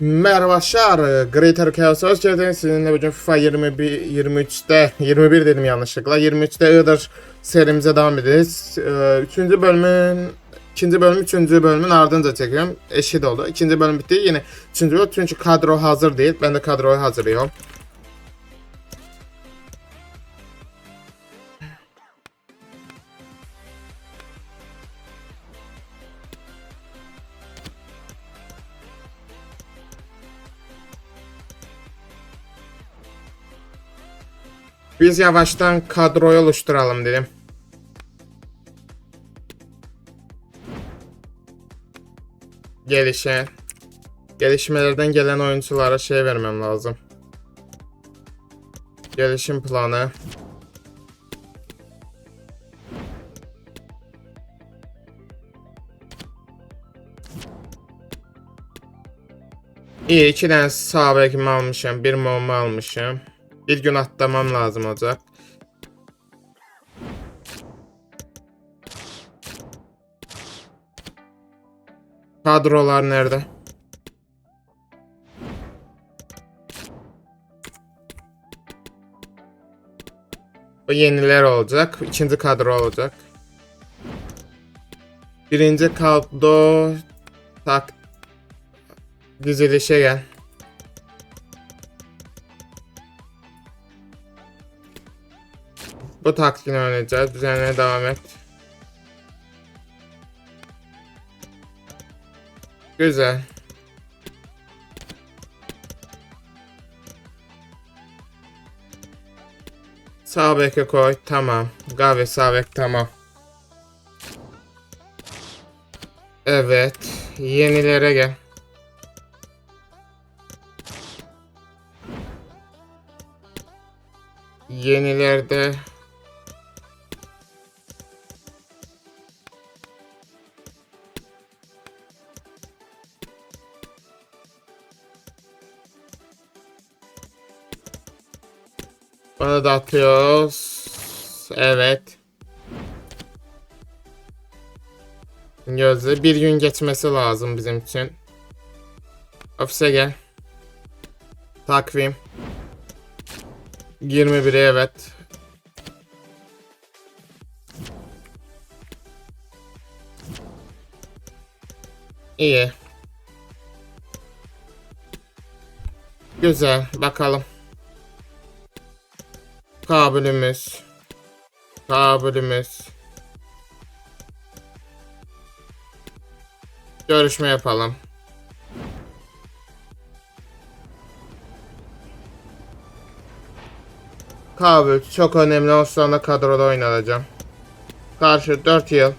Merhaba arkadaşlar, Greater Chaos'a hoş geldiniz. Sizinle bugün FIFA 21, 23'te, 21 dedim yanlışlıkla. 23'te Iğdır serimize devam edeceğiz. Ee, üçüncü bölümün, ikinci bölüm, üçüncü bölümün ardınca çekiyorum. Eşit oldu. İkinci bölüm bitti. Yine üçüncü bölüm çünkü kadro hazır değil. Ben de kadroyu hazırlıyorum. Biz yavaştan kadroyu oluşturalım dedim. Gelişe. Gelişmelerden gelen oyunculara şey vermem lazım. Gelişim planı. İyi iki tane sağ almışım. Bir momu almışım. Bir gün atlamam lazım olacak. Kadrolar nerede? Bu yeniler olacak. İkinci kadro olacak. Birinci kadro tak dizilişe gel. Bu taktiğini oynayacağız. Düzenine devam et. Güzel. Sağ beke koy. Tamam. Gavi sağ bek tamam. Evet. Yenilere gel. Yenilerde Bana da atıyoruz. Evet. Gözde bir gün geçmesi lazım bizim için. Ofise gel. Takvim. 21'e evet. İyi. Güzel. Bakalım. Kabulümüz. Kabulümüz. Görüşme yapalım. Kabul çok önemli olsa da kadroda oynanacağım. Karşı 4 yıl.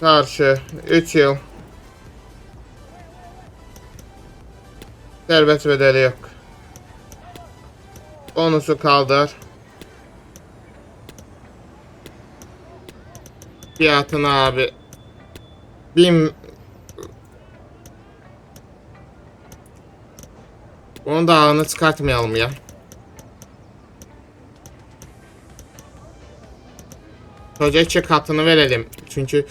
Karşı 3 yıl. Serbest bedeli yok. Bonusu kaldır. Fiyatını abi. Bin... Onu da ağını çıkartmayalım ya. İki katını verelim. Çünkü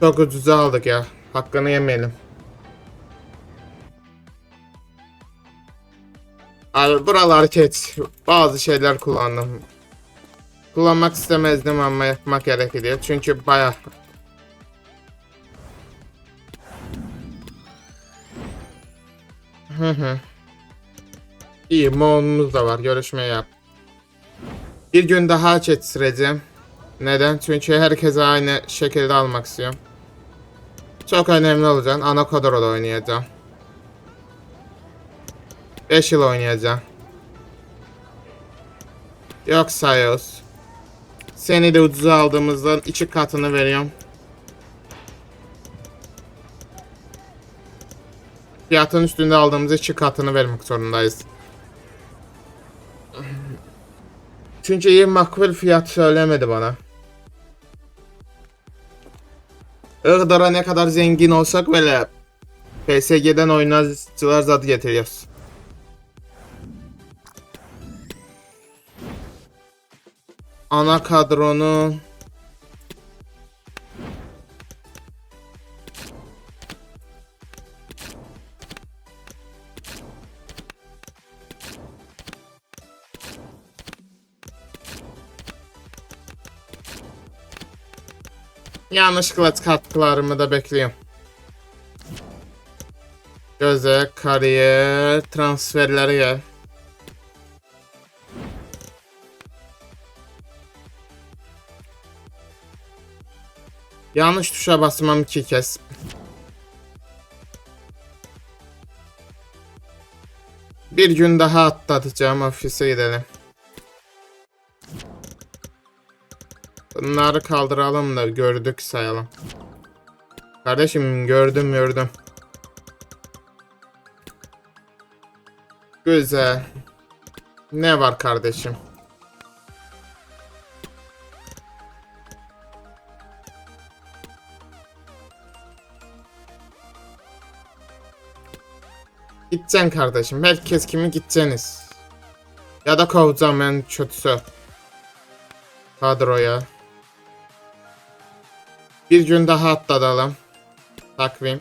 çok ucuza aldık ya. Hakkını yemeyelim. Abi buraları geç. Bazı şeyler kullandım. Kullanmak istemezdim ama yapmak gerekiyor. Çünkü baya Hı hı. İyi monumuz da var. Görüşme yap. Bir gün daha geçireceğim. Neden? Çünkü herkese aynı şekilde almak istiyorum. Çok önemli olacak. Ana kadroda oynayacağım. 5 yıl oynayacağım. Yok sayıyoruz. Seni de ucuza aldığımızdan iki katını veriyorum. Fiyatın üstünde aldığımız iki katını vermek zorundayız. Çünkü iyi makbul fiyat söylemedi bana. Iğdır'a ne kadar zengin olsak böyle PSG'den oyuncular zat getiriyoruz. ana kadronun Yanlışlıkla katkılarımı da bekliyorum. Göze, kariyer, transferlere gel. Yanlış tuşa basmam iki kez. Bir gün daha atlatacağım ofise gidelim. Bunları kaldıralım da gördük sayalım. Kardeşim gördüm gördüm. Güzel. Ne var kardeşim? Gideceksin kardeşim. Herkes kimi gideceksiniz. Ya da kovacağım ben kötüsü. Kadroya. Bir gün daha atlatalım. Takvim.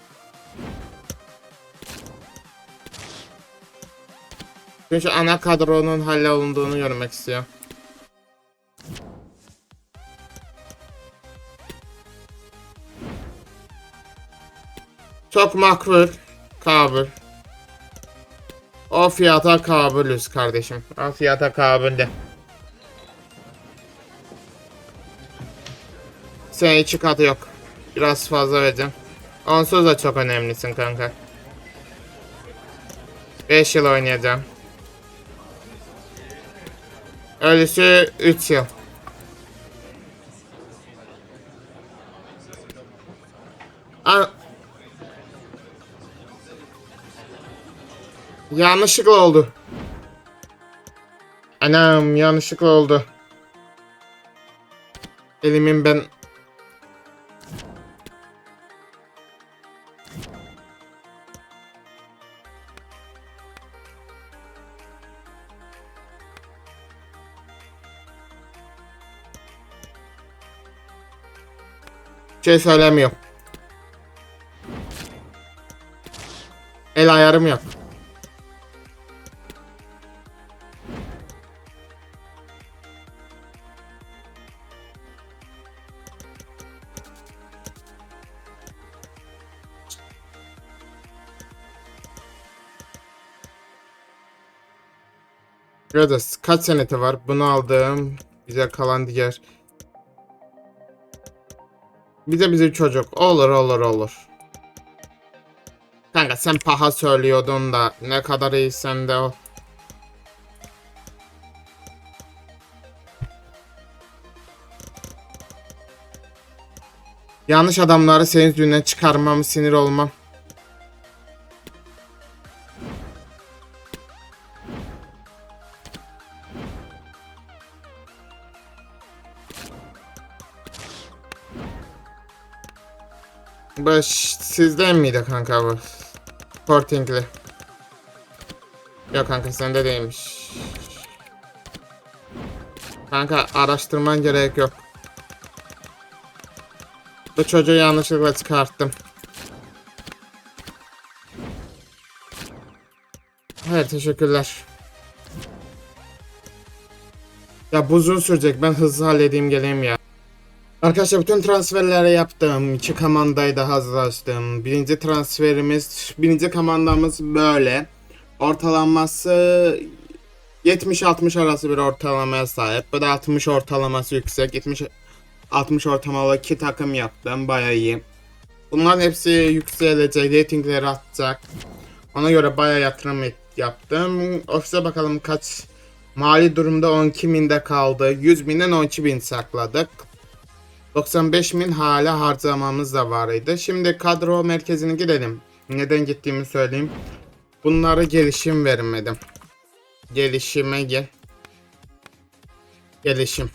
Çünkü ana kadronun hallolunduğunu görmek istiyorum. Çok makbul. Kabul. O fiyata kabulüz kardeşim. O fiyata kabulde. Sen iki katı yok. Biraz fazla vereceğim. Onsuz da çok önemlisin kanka. 5 yıl oynayacağım. Ölüsü 3 yıl. Yanlışlıkla oldu. Anam yanlışlıkla oldu. Elimin ben şey söylemiyor. El ayarım yok. Göreceğiz. Kaç seneti var? Bunu aldım. Bize kalan diğer. Bize bizim çocuk. Olur olur olur. Kanka sen paha söylüyordun da ne kadar iyisen de o. Yanlış adamları senin yüzünden çıkarmam, sinir olmam. Baş sizden miydi kanka bu? Sporting'li. Yok kanka sende değilmiş. Kanka araştırman gerek yok. Bu çocuğu yanlışlıkla çıkarttım. Hayır teşekkürler. Ya bu uzun sürecek ben hızlı halledeyim geleyim ya. Arkadaşlar bütün transferleri yaptım. İki kamandayı da hazırlaştım. Birinci transferimiz, birinci kamandamız böyle. Ortalaması 70-60 arası bir ortalamaya sahip. Bu da 60 ortalaması yüksek. 70 60 ortalamalı iki takım yaptım. Bayağı iyi. Bunların hepsi yükselecek, ratingleri artacak. Ona göre bayağı yatırım yaptım. Ofise bakalım kaç mali durumda 12 binde kaldı. 100 binden 12 bin sakladık. 95 bin hala harcamamız da vardı. Şimdi kadro merkezine gidelim. Neden gittiğimi söyleyeyim. Bunlara gelişim vermedim. Gelişime gel. Gelişim.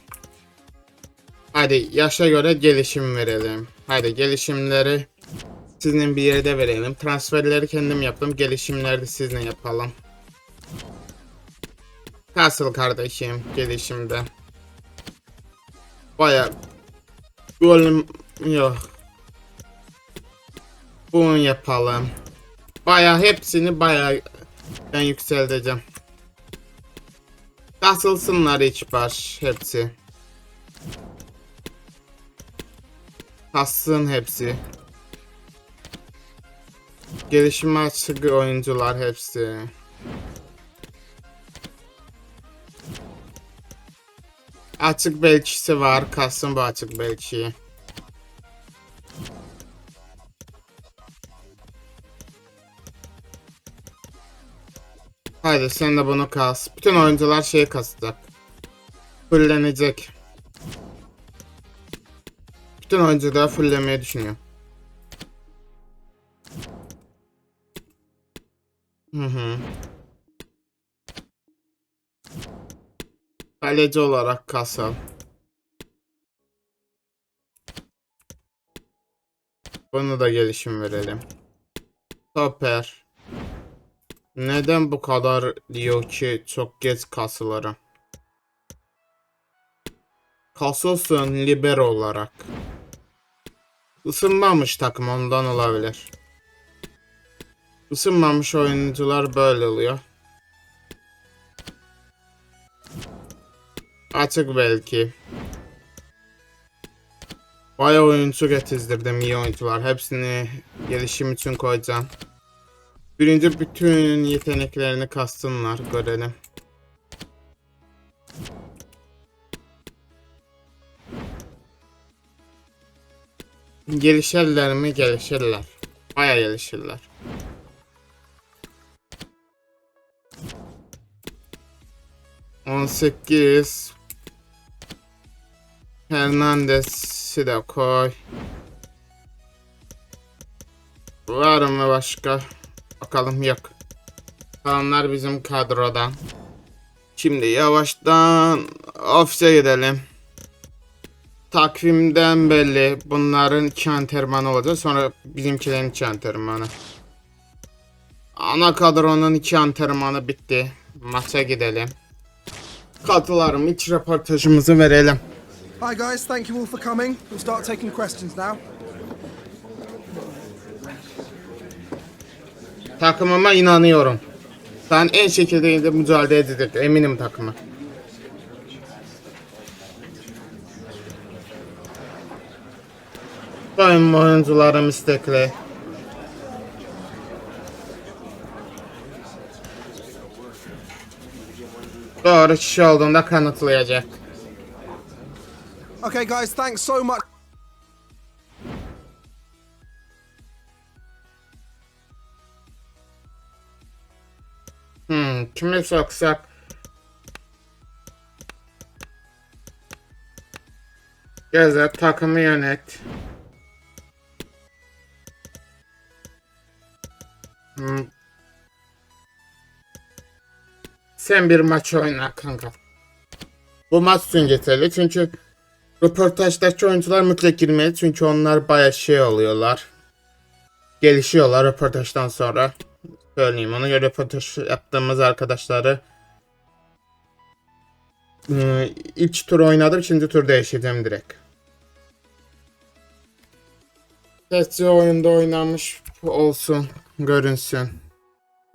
Hadi yaşa göre gelişim verelim. Hadi gelişimleri sizin bir yerde verelim. Transferleri kendim yaptım. Gelişimleri de sizinle yapalım. Nasıl kardeşim gelişimde? Baya Golüm yok. Bunu yapalım. Baya hepsini baya ben yükselteceğim. Kasılsınlar hiç baş hepsi. Kassın hepsi. Gelişime açık oyuncular hepsi. Açık belkisi var. Kassın bu açık belkiyi. Haydi sen de bunu kas. Bütün oyuncular şey kasacak. Fullenecek. Bütün oyuncular fulllemeyi düşünüyor. Hı hı. Kaleci olarak kasal. Bunu da gelişim verelim. Stoper. Neden bu kadar diyor ki çok geç kasılara? Kasılsın libero olarak. Isınmamış takım ondan olabilir. Isınmamış oyuncular böyle oluyor. Açık belki. Baya oyuncu getirdim iyi oyuncular. Hepsini gelişim için koyacağım. Birinci bütün yeteneklerini kastınlar görelim. Gelişirler mi? Gelişirler. Baya gelişirler. On sekiz. Hernandez'i de koy. Var mı başka? Bakalım yok. Kalanlar bizim kadrodan. Şimdi yavaştan ofise gidelim. Takvimden belli bunların iki antrenmanı olacak. Sonra bizimkilerin iki antrenmanı. Ana kadronun iki antrenmanı bitti. Maça gidelim. Katılarım iç röportajımızı verelim. Hi guys, thank you all for coming. We'll start taking questions now. Takımıma inanıyorum. Ben en şekilde mücadele edecek eminim takımı. Benim oyuncularım istekli. Doğru kişi olduğunda kanıtlayacak. Okay guys, thanks so much. Hmm, kimi soksak? Gezet takımı yönet. Hmm. Sen bir maç oyna kanka. Bu maç için yeterli çünkü röportajdaki oyuncular mutlaka girmeli çünkü onlar baya şey oluyorlar. Gelişiyorlar röportajdan sonra. Söyleyeyim onu göre röportaj yaptığımız arkadaşları Ee, ilk tur oynadım, ikinci tur değişeceğim direkt. Sesli oyunda oynamış olsun, görünsün.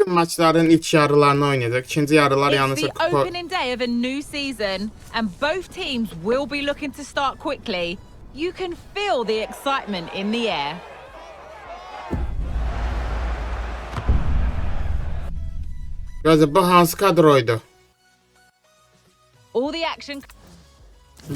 Tüm maçların ilk yarılarını oynadık. İkinci yarılar yalnız the opening day of a new season, and both teams will be looking to start quickly. You can feel the excitement in the air. Gözü bu Hans kadroydu. All the action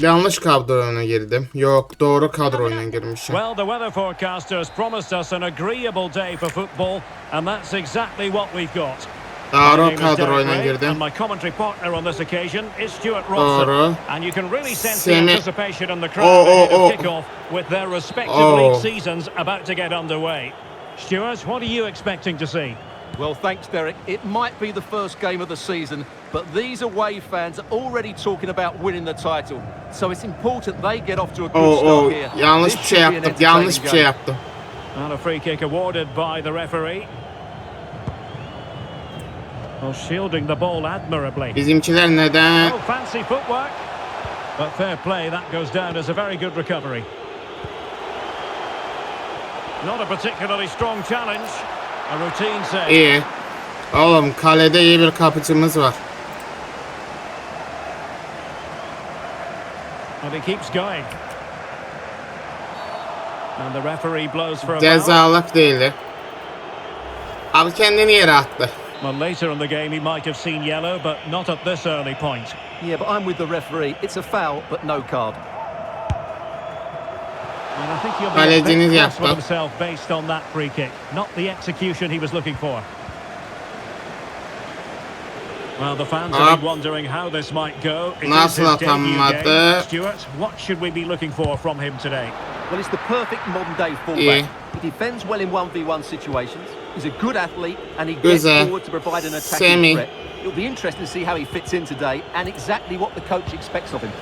Yanlış kadroyuna girdim. Yok doğru kadroyuna girmişim. Well, the weather forecasters promised us an agreeable day for football, and that's exactly what we've got. Doğru kadroyuna girdim. my commentary partner on this occasion is Stuart Robson. Doğru. And you can really the anticipation in the crowd Oh, oh, oh. of kick-off with their respective Oh. league seasons about to get underway. Stuart, what are you expecting to see? Well, thanks, Derek. It might be the first game of the season, but these away fans are already talking about winning the title. So it's important they get off to a good Oo, start oo, here. yanlış This bir şey should be an yaptım. Yanlış bir entertaining şey game. yaptım. And a free kick awarded by the referee. Well, shielding the ball admirably. Bizimkiler neden? Oh, fancy footwork. But fair play, that goes down as a very good recovery. Not a particularly strong challenge. İyi. Oğlum kalede iyi bir kapıcımız var. And he keeps going. And the referee blows for a foul. Cezalık değildi. Abi kendini yere attı. Well, later in the game he might have seen yellow, but not at this early point. Yeah, but I'm with the referee. It's a foul, but no card. Kaleciniz bit cross with yaptı. himself based on that free kick. Not the execution he was looking for. Well, the fans are wondering how this might go. It is Nasıl his debut atanmadı? game. Stuart, what should we be looking for from him today? Well, it's the perfect modern day fullback. İyi. He defends well in 1v1 situations. He's a good athlete and he gets Güzel. forward to provide an attacking Semih. threat. It'll be interesting to see how he fits in today and exactly what the coach expects of him.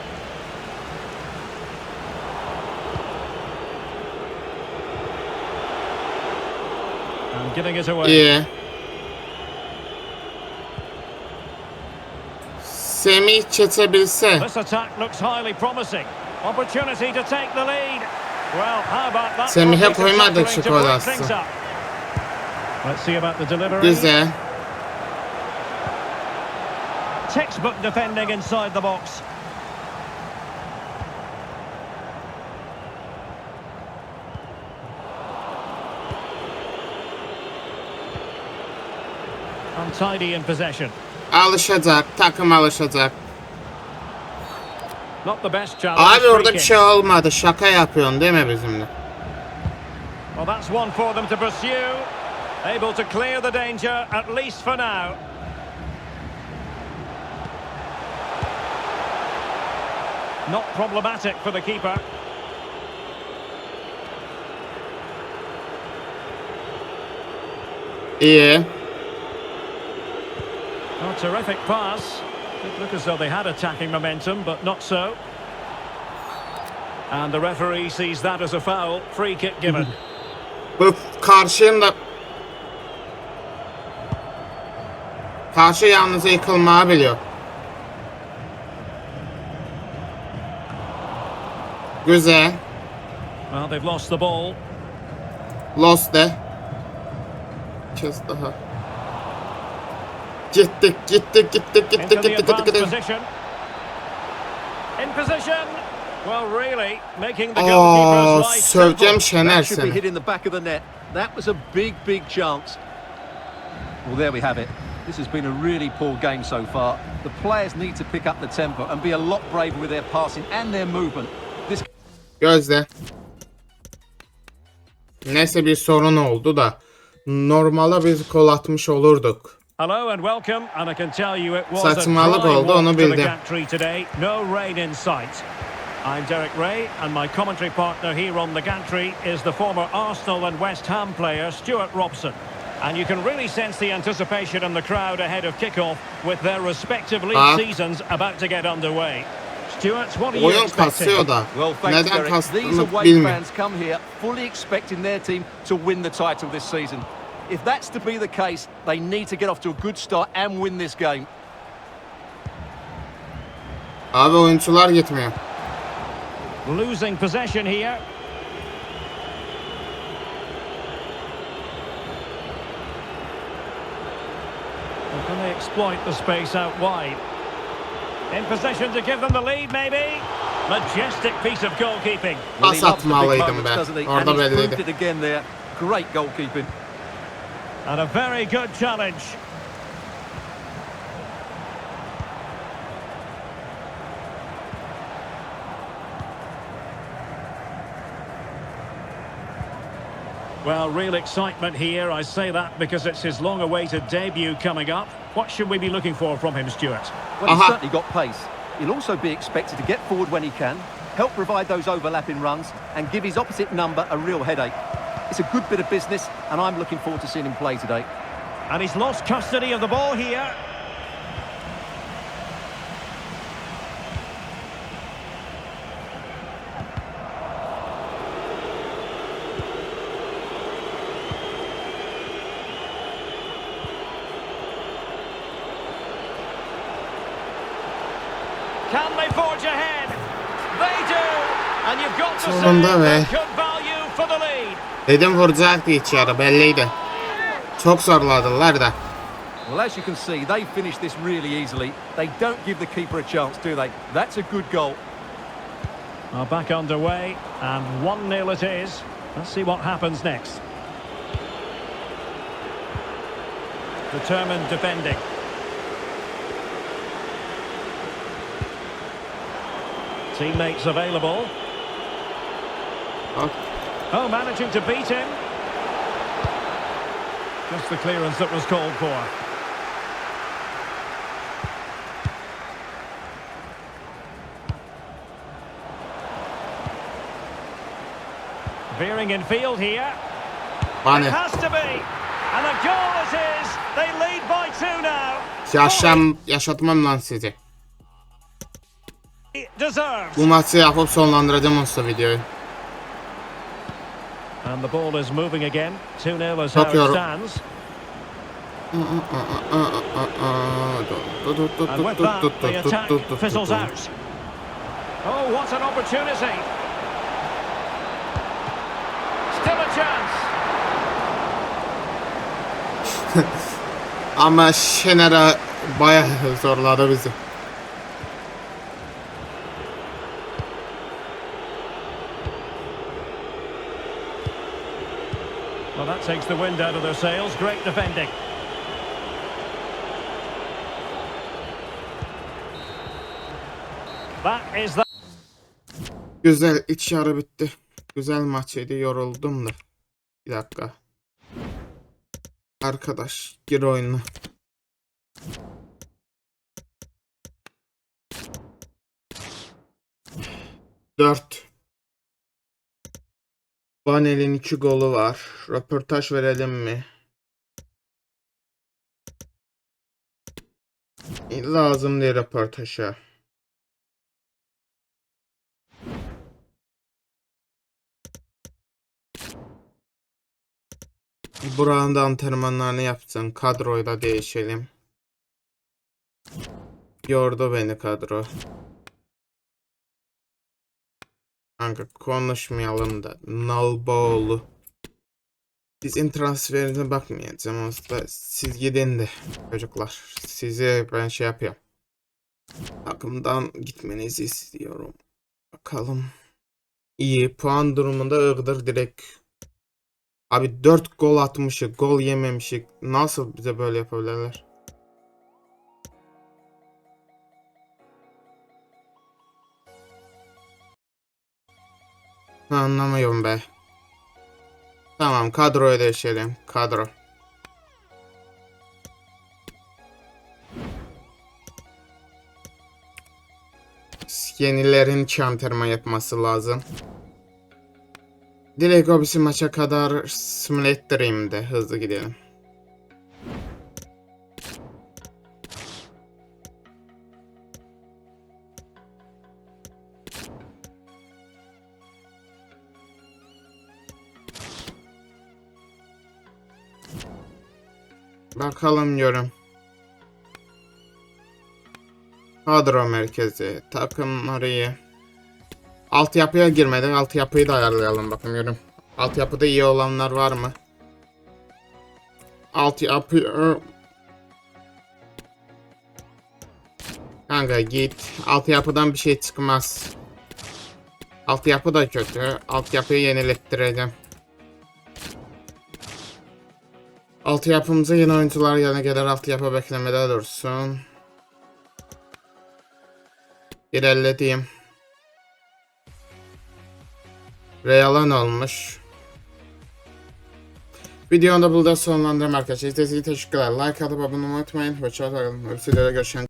And giving it away. İyi. Semih çetebilse. This attack looks highly promising. Opportunity to take the lead. Well, how about that? Semih'e koymadık şu gol things aslında. up. Let's see about the delivery. Güzel. Textbook defending inside the box. Untidy in possession. Alışacak. Takım alışacak. Not the best challenge. Abi orada bir şey olmadı. Şaka yapıyorsun değil mi bizimle? Well, that's one for them to pursue. Able to clear the danger, at least for now. Not problematic for the keeper. İyi. Terrific pass. Did look as though they had attacking momentum, but not so. And the referee sees that as a foul. Free kick given. Bu karşıyım da... Karşı yalnız yıkılmayı biliyor. Güzel. well, they've lost the ball. Lost de. Kez daha. Gittik, gittik, gittik, gittik, gittik, gittik, gittik. position. In position. Well, really, making the Aa, goalkeeper's life söveceğim. Şener That should be seni. hit in the back of the net. That was a big, big chance. Well, there we have it. This has been a really poor game so far. The players need to pick up the tempo and be a lot braver with their passing and their movement. This Gözde. Neyse bir sorun oldu da. Normala biz gol atmış olurduk. Hello and welcome, and I can tell you it was a Saçmalık dry oldu, walk onu to the bildim. gantry today. No rain in sight. I'm Derek Ray, and my commentary partner here on the gantry is the former Arsenal and West Ham player Stuart Robson. And you can really sense the anticipation in the crowd ahead of kickoff with their respective league Ah. seasons about to get underway. Stuart, what are you Oyun expecting? kasıyor da. Well, thanks, Neden Derek. These kastığını away bilmiyorum. fans come here fully expecting their team to win the title this season. If that's to be the case, they need to get off to a good start and win this game. Abi oyuncular gitmiyor. Losing possession here. Or can they exploit the space out wide? In possession to give them the lead, maybe? Majestic piece of goalkeeping. Well, he Pas loves the big atmalıydım moments, ben. Orada and he's belliydi. proved it again there. Great goalkeeping. And a very good challenge. Well, real excitement here. I say that because it's his long-awaited debut coming up. What should we be looking for from him, Stuart? Well, he's Aha. certainly got pace. He'll also be expected to get forward when he can, help provide those overlapping runs, and give his opposite number a real headache. It's a good bit of business, and I'm looking forward to seeing him play today. And he's lost custody of the ball here. Can they forge ahead? They do! And you've got to say Sonunda good eh? value for the lead. Dedim vuracaktı içeri belliydi. Çok zorladılar da. Well, as you can see, they finished this really easily. They don't give the keeper a chance, do they? That's a good goal. Well, back underway, and 1-0 it is. Let's see what happens next. Determined defending. Teammates available. Oh, managing to beat him. Just the clearance that was called for. Veering in field here. Hani It has to be. And a goal it is. They lead by two now. yaşam yaşatmam lan sizi. Bu maçı yapıp sonlandıracağım olsa videoyu. And the ball is moving again. 2-0 is Çok how it stands. And with that, the attack fizzles out. Oh, what an opportunity. Still a chance. Ama Şener'e bayağı zorladı bizi. Well, that takes the wind out of their sails. Great defending. That is that. Güzel iç yarı bitti. Güzel maçıydı yoruldum da. Bir dakika. Arkadaş gir oyuna. Dört. Banel'in iki golü var. Röportaj verelim mi? Lazım değil röportaja. Buranın da antrenmanlarını yapsın. Kadroyu da değişelim. Yordu beni kadro. Kanka konuşmayalım da. Nalboğlu. Sizin transferinize bakmayacağım aslında. Siz gidin de çocuklar. Size ben şey yapıyorum. Takımdan gitmenizi istiyorum. Bakalım. İyi. Puan durumunda Iğdır direkt Abi 4 gol atmışık, gol yememişik. Nasıl bize böyle yapabilirler? Anlamıyorum be. Tamam kadroyu değiştirelim. Kadro. Yenilerin çantırma yapması lazım. Direkt o bizim maça kadar simülatöreyim de hızlı gidelim. Bakalım yorum. Kadro merkezi, takımları iyi. Altyapıya girmeden altyapıyı da ayarlayalım bakın yorum. Altyapıda iyi olanlar var mı? Altyapı... Kanka git. Altyapıdan bir şey çıkmaz. Altyapı da kötü. Altyapıyı yenilettireceğim. Altyapımıza yeni oyuncular yana kadar altyapı beklemede dursun. İlerlediğim. Realan olmuş. Videonu da burada sonlandırım arkadaşlar. İzlediğiniz için teşekkürler. Like atıp abone olmayı unutmayın. Hoşçakalın. Öbür görüşen